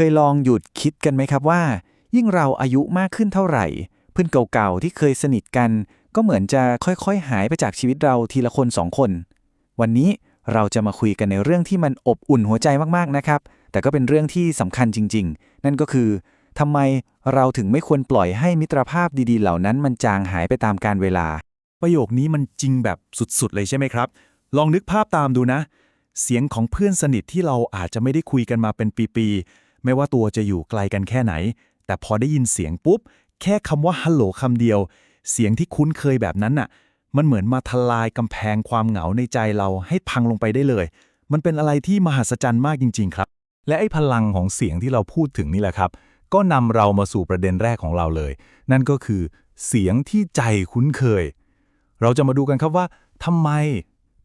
เคยลองหยุดคิดกันไหมครับว่า ยิ่งเราอายุมากขึ้นเท่าไหร่ เพื่อนเก่าๆที่เคยสนิทกัน ก็เหมือนจะค่อยๆ หายไปจากชีวิตเราทีละคนสองคน วันนี้เราจะมาคุยกันในเรื่องที่มันอบอุ่นหัวใจมากๆนะครับ แต่ก็เป็นเรื่องที่สำคัญจริง ๆ นั่นก็คือทำไมเราถึงไม่ควรปล่อยให้มิตรภาพดีๆ เหล่านั้นมันจางหายไปตามกาลเวลา ประโยคนี้มันจริงแบบสุดๆ เลยใช่ไหมครับ ลองนึกภาพตามดูนะ เสียงของเพื่อนสนิทที่เราอาจจะไม่ได้คุยกันมาเป็นปีๆ ไม่ว่าตัวจะอยู่ไกลกันแค่ไหน แต่พอได้ยินเสียงปุ๊บ แค่คำว่าฮัลโหลคำเดียว เสียงที่คุ้นเคยแบบนั้นน่ะ มันเหมือนมาทลายกำแพงความเหงาในใจเราให้พังลงไปได้เลย มันเป็นอะไรที่มหัศจรรย์มากจริง ๆ ครับ และไอ้พลังของเสียงที่เราพูดถึงนี่แหละครับ ก็นำเรามาสู่ประเด็นแรกของเราเลย นั่นก็คือ เสียงที่ใจคุ้นเคย เราจะมาดูกันครับว่าทำไม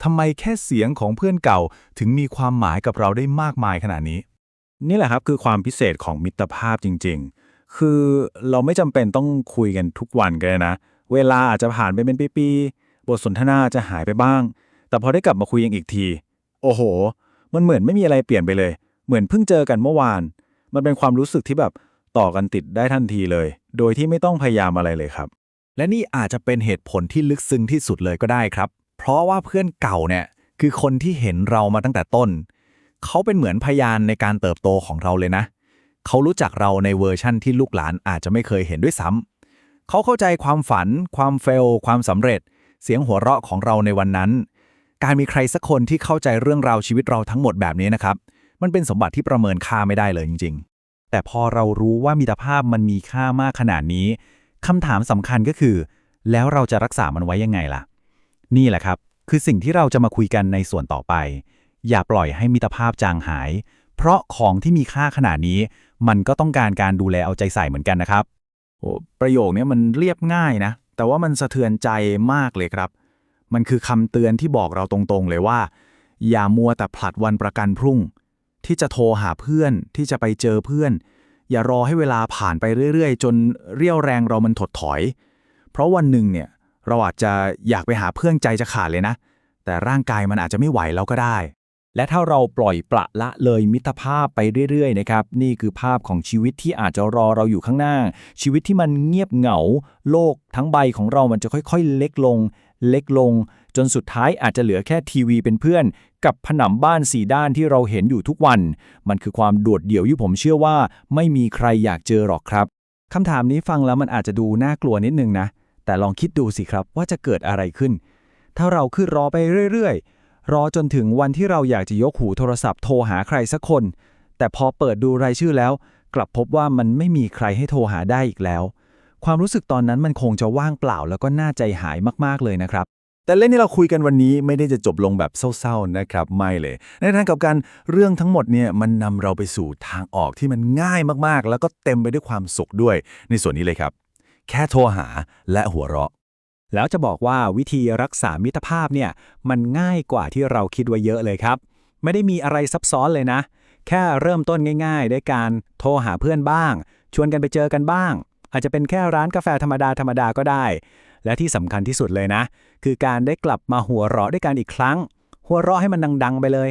ทำไมแค่เสียงของเพื่อนเก่าถึงมีความหมายกับเราได้มากมายขนาดนี้ นี่แหละครับคือความพิเศษของมิตรภาพจริง ๆ คือเราไม่จำเป็นต้องคุยกันทุกวันก็ได้นะ เวลาอาจจะผ่านไปเป็นปีๆบทสนทนาจะหายไปบ้าง แต่พอได้กลับมาคุยกันอีกที โอ้โห มันเหมือนไม่มีอะไรเปลี่ยนไปเลย เหมือนเพิ่งเจอกันเมื่อวาน มันเป็นความรู้สึกที่แบบต่อกันติดได้ทันทีเลย โดยที่ไม่ต้องพยายามอะไรเลยครับ และนี่อาจจะเป็นเหตุผลที่ลึกซึ้งที่สุดเลยก็ได้ครับ เพราะว่าเพื่อนเก่าเนี่ยคือคนที่เห็นเรามาตั้งแต่ต้น เขาเป็นเหมือนพยานในการเติบโตของเราเลยนะ เขารู้จักเราในเวอร์ชั่นที่ลูกหลานอาจจะไม่เคยเห็นด้วยซ้ำเขาเข้าใจความฝัน ความเฟล ความสำเร็จ เสียงหัวเราะของเราในวันนั้น การมีใครสักคนที่เข้าใจเรื่องราวชีวิตเราทั้งหมดแบบนี้นะครับ มันเป็นสมบัติที่ประเมินค่าไม่ได้เลยจริง ๆ แต่พอเรารู้ว่ามิตรภาพมันมีค่ามากขนาดนี้คำถามสำคัญก็คือ แล้วเราจะรักษามันไว้ยังไงล่ะ นี่แหละครับ คือสิ่งที่เราจะมาคุยกันในส่วนต่อไป อย่าปล่อยให้มิตรภาพจางหาย เพราะของที่มีค่าขนาดนี้ มันก็ต้องการการดูแลเอาใจใส่เหมือนกันนะครับโอ้ประโยคนี้มันเรียบง่ายนะ แต่ว่ามันสะเทือนใจมากเลยครับ มันคือคำเตือนที่บอกเราตรงๆ เลยว่า อย่ามัวแต่ผลัดวันประกันพรุ่ง ที่จะโทรหาเพื่อนที่จะไปเจอเพื่อน อย่ารอให้เวลาผ่านไปเรื่อยๆ จนเรี่ยวแรงเรามันถดถอย เพราะวันหนึ่งเนี่ยเราอาจจะอยากไปหาเพื่อนใจจะขาดเลยนะ แต่ร่างกายมันอาจจะไม่ไหวแล้วก็ได้ และถ้าเราปล่อยปละละเลยมิตรภาพไปเรื่อยๆนะครับนี่คือภาพของชีวิตที่อาจจะรอเราอยู่ข้างหน้า ชีวิตที่มันเงียบเหงา โลกทั้งใบของเรามันจะค่อยๆ เล็กลง เล็กลง จนสุดท้ายอาจจะเหลือแค่ทีวีเป็นเพื่อน กับผนังบ้านสี่ด้านที่เราเห็นอยู่ทุกวัน มันคือความโดดเดี่ยวที่ผมเชื่อว่า ไม่มีใครอยากเจอหรอกครับคำถามนี้ฟังแล้วมันอาจจะดูน่ากลัวนิดนึงนะ แต่ลองคิดดูสิครับว่าจะเกิดอะไรขึ้น ถ้าเราคือรอไปเรื่อยๆ รอจนถึงวันที่เราอยากจะยกหูโทรศัพท์โทรหาใครสักคน แต่พอเปิดดูรายชื่อแล้ว กลับพบว่ามันไม่มีใครให้โทรหาได้อีกแล้ว ความรู้สึกตอนนั้นมันคงจะว่างเปล่าแล้วก็น่าใจหายมากๆเลยนะครับแต่เรื่องที่เราคุยกันวันนี้ไม่ได้จะจบลงแบบเศร้าๆนะครับ ไม่เลย ในทางกับการเรื่องทั้งหมดเนี่ยมันนำเราไปสู่ทางออกที่มันง่ายมากๆ แล้วก็เต็มไปด้วยความสุขด้วยในส่วนนี้เลยครับ แค่โทรหาและหัวเราะ แล้วจะบอกว่าวิธีรักษามิตรภาพเนี่ยมันง่ายกว่าที่เราคิดไว้เยอะเลยครับ ไม่ได้มีอะไรซับซ้อนเลยนะ แค่เริ่มต้นง่ายๆด้วยการโทรหาเพื่อนบ้าง ชวนกันไปเจอกันบ้าง อาจจะเป็นแค่ร้านกาแฟธรรมดาธรรมดาก็ได้ และที่สำคัญที่สุดเลยนะ คือการได้กลับมาหัวเราะด้วยกันอีกครั้ง หัวเราะให้มันดัง ๆ ไปเลย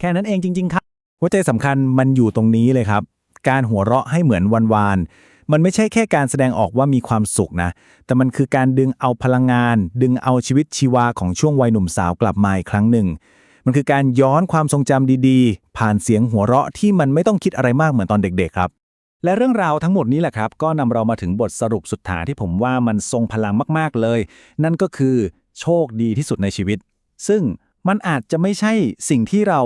แค่นั้นเองจริง ๆ ครับหัวใจสำคัญมันอยู่ตรงนี้เลยครับ การหัวเราะให้เหมือนวันวานๆ มันไม่ใช่แค่การแสดงออกว่ามีความสุขนะ แต่มันคือการดึงเอาพลังงาน ดึงเอาชีวิตชีวาของช่วงวัยหนุ่มสาวกลับมาอีกครั้งหนึ่ง มันคือการย้อนความทรงจำดีๆ ผ่านเสียงหัวเราะที่มันไม่ต้องคิดอะไรมากเหมือนตอนเด็กๆครับ และเรื่องราวทั้งหมดนี้แหละครับ ก็นำเรามาถึงบทสรุปสุดท้ายที่ผมว่ามันทรงพลังมากๆเลย นั่นก็คือ โชคดีที่สุดในชีวิต ซึ่งมันอาจจะไม่ใช่สิ่งที่เรา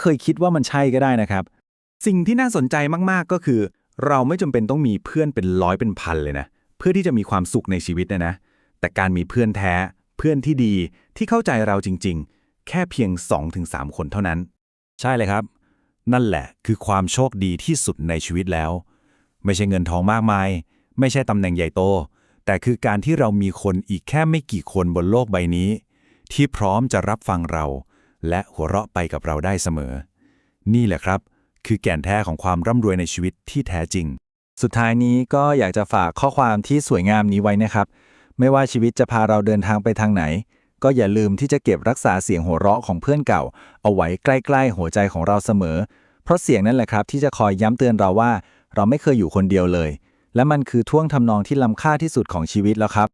เคยคิดว่ามันใช่ก็ได้นะครับ สิ่งที่น่าสนใจมากๆก็คือ เราไม่จำเป็นต้องมีเพื่อนเป็นร้อยเป็นพันเลยนะ เพื่อที่จะมีความสุขในชีวิตนะนะ แต่การมีเพื่อนแท้ เพื่อนที่ดีที่เข้าใจเราจริง ๆ แค่เพียง 2-3 คนเท่านั้น ใช่เลยครับ นั่นแหละคือความโชคดีที่สุดในชีวิตแล้ว ไม่ใช่เงินทองมากมาย ไม่ใช่ตำแหน่งใหญ่โต แต่คือการที่เรามีคนอีกแค่ไม่กี่คนบนโลกใบนี้ ที่พร้อมจะรับฟังเรา และหัวเราะไปกับเราได้เสมอ นี่แหละครับ คือแก่นแท้ของความร่ำรวยในชีวิตที่แท้จริง สุดท้ายนี้ก็อยากจะฝากข้อความที่สวยงามนี้ไว้นะครับ ไม่ว่าชีวิตจะพาเราเดินทางไปทางไหน ก็อย่าลืมที่จะเก็บรักษาเสียงหัวเราะของเพื่อนเก่า เอาไว้ใกล้ๆหัวใจของเราเสมอ เพราะเสียงนั่นแหละครับ ที่จะคอยย้ำเตือนเราว่า เราไม่เคยอยู่คนเดียวเลย และมันคือท่วงทำนองที่ล้ำค่าที่สุดของชีวิตแล้วครับ